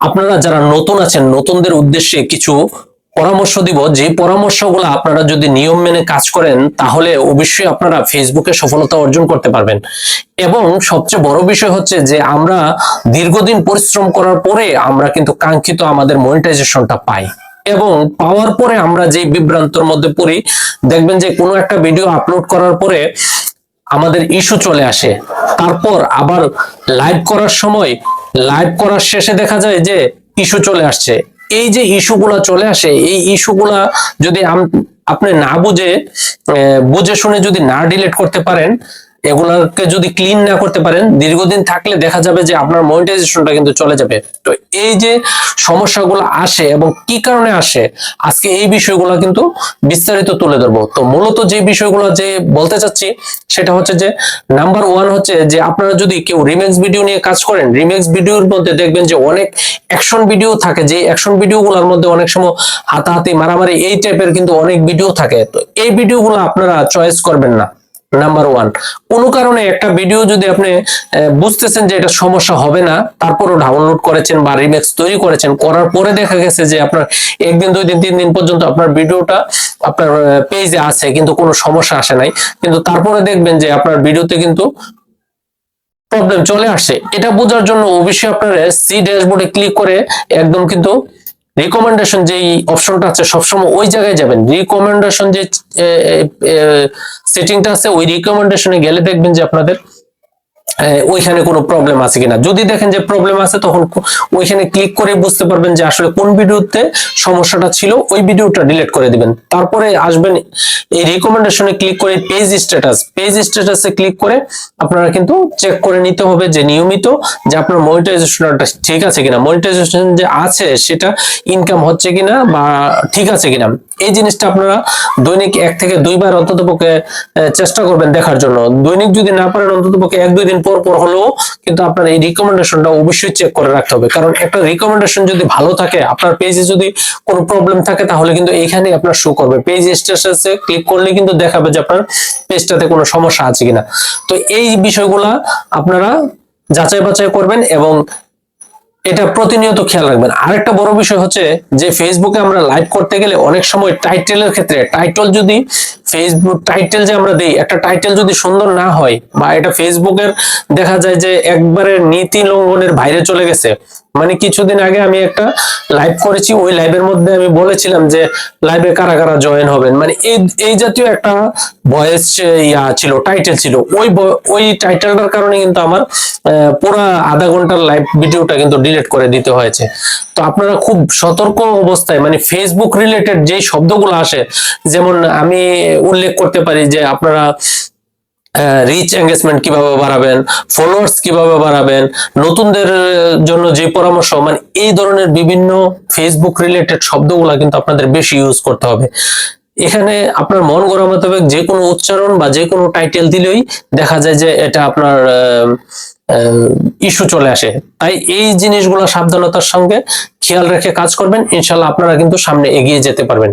আপনারা যারা নতুন আছেন, নতুনদের উদ্দেশ্যে কিছু পরামর্শ দিব। যে পরামর্শগুলো আপনারা যদি নিয়ম মেনে কাজ করেন, তাহলে অবশ্যই আপনারা ফেসবুকে সফলতা অর্জন করতে পারবেন। এবং সবচেয়ে বড় বিষয় হচ্ছে যে, আমরা দীর্ঘদিন পরিশ্রম করার পরে আমরা কিন্তু কাঙ্ক্ষিত আমাদের মনিটাইজেশনটা পাই। এবং পাওয়ার পরে আমরা যে বিভ্রান্তর মধ্যে পড়ি, দেখবেন যে কোনো একটা ভিডিও আপলোড করার পরে আমাদের ইস্যু চলে আসে। তারপর আবার লাইভ করার সময় লাইভ করার শেষে দেখা যায় যে ইস্যু চলে আসছে। এই যে ইস্যুগুলা চলে আসে, এই ইস্যুগুলা যদি আপনি না বুঝে বুঝে শুনে যদি না ডিলেট করতে পারেন এগুলাকে যদি ক্লিন না করতে পারেন, দীর্ঘদিন থাকলে দেখা যাবে যে আপনার মনিটাইজেশনটা কিন্তু চলে যাবে। তো এই যে সমস্যাগুলো আসে এবং কি কারণে আসে, আজকে এই বিষয়গুলো কিন্তু বিস্তারিত তুলে ধরবো। তো মূলত যে বিষয়গুলো যে বলতে চাচ্ছি, সেটা হচ্ছে যে নাম্বার ওয়ান হচ্ছে যে আপনারা যদি কেউ রিমেক্স ভিডিও নিয়ে কাজ করেন রিমেক্স ভিডিওর মধ্যে দেখবেন যে অনেক অ্যাকশন ভিডিও থাকে যে অ্যাকশন ভিডিওগুলোর মধ্যে অনেক সময় হাতাহাতি, মারামারি, এই টাইপের কিন্তু অনেক ভিডিও থাকে। তো এই ভিডিওগুলো আপনারা চয়েস করবেন না। নাম্বার ওয়ান কোনো কারণে একটা ভিডিও যদি আপনি বুঝতেছেন যে এটা সমস্যা হবে না, তারপরও ডাউনলোড করেছেন বা রিমেক্স তৈরি করেছেন, করার পরে দেখা গেছে যে আপনার একদিন, দুই দিন, তিন দিন পর্যন্ত আপনার ভিডিওটা আপনার পেজে আছে, কিন্তু কোনো সমস্যা আসে নাই। কিন্তু তারপরে দেখবেন যে আপনার ভিডিওতে কিন্তু প্রবলেম চলে আসছে। এটা বোঝার জন্য অবশ্যই আপনার সি ড্যাশবোর্ডে ক্লিক করে একদম কিন্তু রিকমেন্ডেশন যে অপশনটা আছে, সবসময় ওই জায়গায় যাবেন। রিকমেন্ডেশন যে সেটিংটা আছে, ওই রিকমেন্ডেশনে গেলে দেখবেন যে আপনাদের ওইখানে কোনো প্রবলেম আছে কিনা? যদি দেখেন যে প্রবলেম আছে, তখন ওইখানে ক্লিক করে বুঝতে পারবেন যে আসলে কোন ভিডিওতে সমস্যাটা ছিল, ওই ভিডিওটা ডিলিট করে দিবেন। তারপরে আসবেন এই রিকমেন্ডেশনে ক্লিক করে পেজ স্ট্যাটাস পেজ স্ট্যাটাসে ক্লিক করে আপনারা কিন্তু চেক করে নিতে হবে যে নিয়মিত যে আপনার মনিটাইজেশনটা ঠিক আছে কিনা। মনিটাইজেশন যে আছে, সেটা ইনকাম হচ্ছে কিনা বা ঠিক আছে কিনা। এই জিনিসটা আপনারা দৈনিক এক থেকে দুইবার অন্তত পক্ষে চেষ্টা করবেন দেখার জন্য। দৈনিক যদি না পারেন, অন্তত পক্ষে এক দুই দিন পর পর হলেও কিন্তু আপনার এই রিকমেন্ডেশনটা অবশ্যই চেক করে রাখতে হবে। কারণ একটা রিকমেন্ডেশন যদি ভালো থাকে, আপনার পেজে যদি কোনো প্রবলেম থাকে, তাহলে কিন্তু এইখানে আপনার শো করবে। পেজ স্ট্যাটাসে ক্লিক করলে কিন্তু দেখাবে যে আপনার পেজটাতে কোনো সমস্যা আছে কিনা। তো এই বিষয়গুলা আপনারা যাচাই বাছাই করবেন এবং এটা প্রতিনিয়ত খেয়াল রাখবেন। আরেকটা বড় বিষয় হচ্ছে যে ফেসবুকে আমরা লাইভ করতে গেলে অনেক সময় টাইটেলের ক্ষেত্রে টাইটেল যদি ফেসবুক টাইটেল যে আমরা দিই, একটা টাইটেল যদি সুন্দর না হয় বা এটা ফেসবুকের দেখা যায় যে একবারে নীতি লঙ্ঘনের বাইরে চলে গেছে মানে কিছুদিন আগে আমি একটা লাইভ করেছি, ওই লাইভের মধ্যে আমি বলেছিলাম যে লাইভে কারা কারা জয়েন হবেন। মানে এই এই জাতীয় একটা ভয়েস ইয়া ছিল টাইটেল ছিল, ওই ওই টাইটেলটার কারণে কিন্তু আমার পুরা আধা ঘণ্টার লাইভ ভিডিওটা কিন্তু ডিলিট করে দিতে হয়েছে। তো আপনারা খুব সতর্ক অবস্থায় মানে ফেসবুক রিলেটেড যেই শব্দগুলো আসে, যেমন আমি উল্লেখ করতে পারি যে আপনারা রিচ এঙ্গেজমেন্ট কীভাবে বাড়াবেন ফলোয়ার্স কীভাবে বাড়াবেন, নতুনদের জন্য যে পরামর্শ মানে এই ধরনের বিভিন্ন ফেসবুক রিলেটেড শব্দগুলো কিন্তু আপনাদের বেশি ইউজ করতে হবে। এখানে আপনার মন গড়া মোতাবেক যে কোনো উচ্চারণ বা যে কোনো টাইটেল দিলেই দেখা যায় যে এটা আপনার ইস্যু চলে আসে। তাই এই জিনিসগুলো সাবধানতার সঙ্গে খেয়াল রেখে কাজ করবেন। ইনশাল্লাহ আপনারা কিন্তু সামনে এগিয়ে যেতে পারবেন।